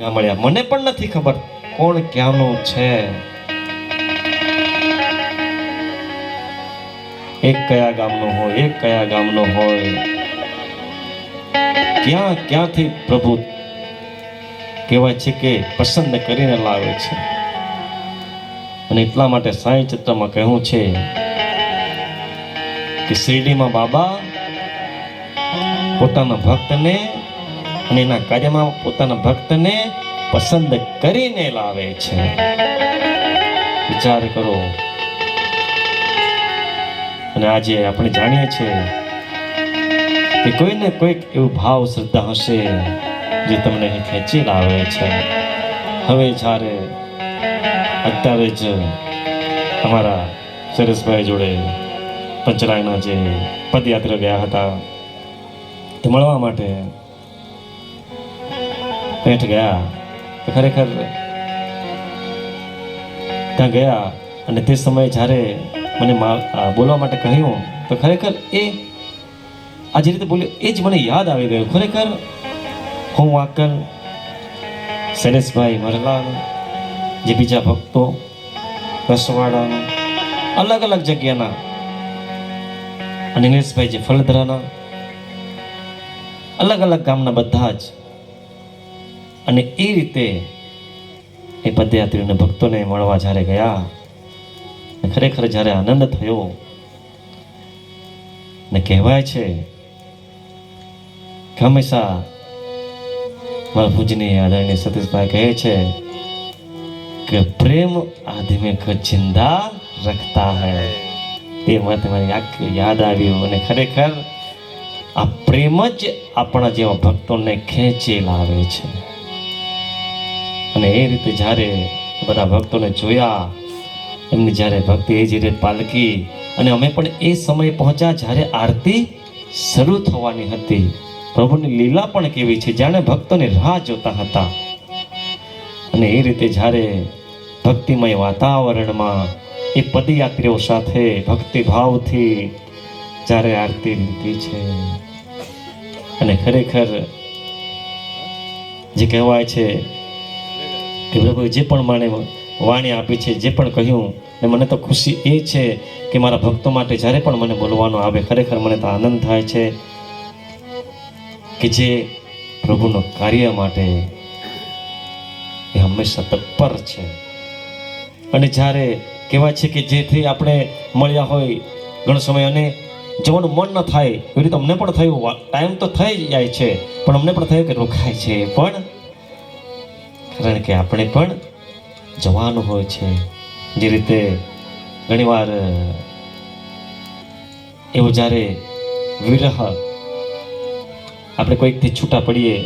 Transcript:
મળ્યા. મને પણ નથી ખબર કોણ ક્યાંનો છે. એક કયા ગામનો હોય, એક કયા ગામનો હોય. ક્યાં, ક્યાંથી પ્રભુ કહેવાય છે કે પસંદ કરીને લાવે છે. અને એટલા માટે સાંઈ ચિત્રમાં કહ્યું છે કે શિરડીમાં બાબા પોતાના ભક્તને અને એના કાર્યમાં પોતાના ભક્તને પસંદ કરીને લાવે છે. વિચાર કરો. અને આજે આપણે જાણીએ છીએ કે કોઈને કોઈક એવું ભાવ શ્રદ્ધા હશે જે તમને ખેંચી લાવે છે. હવે જ્યારે અત્યારે જ અમારા સુરેશભાઈ જોડે પંચરાયના જે પદયાત્રા ગયા હતા, તે મળવા માટે પેઠ ગયા. ખરેખર ત્યાં ગયા અને તે સમયે જ્યારે મને બોલવા માટે કહ્યું, તો ખરેખર એ આ જે રીતે બોલ્યો, એ જ મને યાદ આવી ગયું. ખરેખર હું વાકર શૈલેષભાઈ મરલાનો, જે બીજા ભક્તો, રસવાડાના, અલગ અલગ જગ્યાના અને નિલેશભાઈ જે ફલદ્રાના, અલગ અલગ ગામના બધા જ અને એ રીતે એ પદયાત્રીઓને ભક્તોને મળવા જ્યારે ગયા ખરેખર જ્યારે આનંદ થયો ને કહેવાય છે હંમેશા મારા પૂજનીય આદરણીય સતીશભાઈ કહે છે કે પ્રેમ આદમી કો જિંદા રખતા હૈ. તે મને મને યાદ આવ્યું અને ખરેખર આ પ્રેમ જ આપણા જેવા ભક્તોને ખેંચી લાવે છે. અને એ રીતે જ્યારે બધા ભક્તોને જોયા, એમની જ્યારે ભક્તિ એ જ રીતે પાલકી અને અમે પણ એ સમયે પહોંચ્યા જ્યારે આરતી શરૂ થવાની હતી. પ્રભુની લીલા પણ કેવી છે, જાણે ભક્તોની રાહ જોતા હતા. અને એ રીતે જ્યારે ભક્તિમય વાતાવરણમાં એ પદયાત્રીઓ સાથે ભક્તિભાવથી જ્યારે આરતી લીધી છે. અને ખરેખર જે કહેવાય છે કે પ્રભુએ જે પણ મને વાણી આપી છે, જે પણ કહ્યું, ને મને તો ખુશી એ છે કે મારા ભક્તો માટે જ્યારે પણ મને બોલવાનું આવે, ખરેખર મને તો આનંદ થાય છે કે જે પ્રભુનો કાર્ય માટે એ હંમેશા તત્પર છે. અને જ્યારે કહેવાય છે કે જેથી આપણે મળ્યા હોય ઘણો સમય અને જવાનું મન ન થાય, એવી રીતે અમને પણ થયું ટાઈમ તો થઈ જાય છે, પણ અમને પણ થયું કે રોકાય છે. પણ કારણ કે આપણે પણ જવાનું હોય છે. જે રીતે ઘણીવાર એવો જ્યારે વિરહ આપણે કોઈકથી છૂટા પડીએ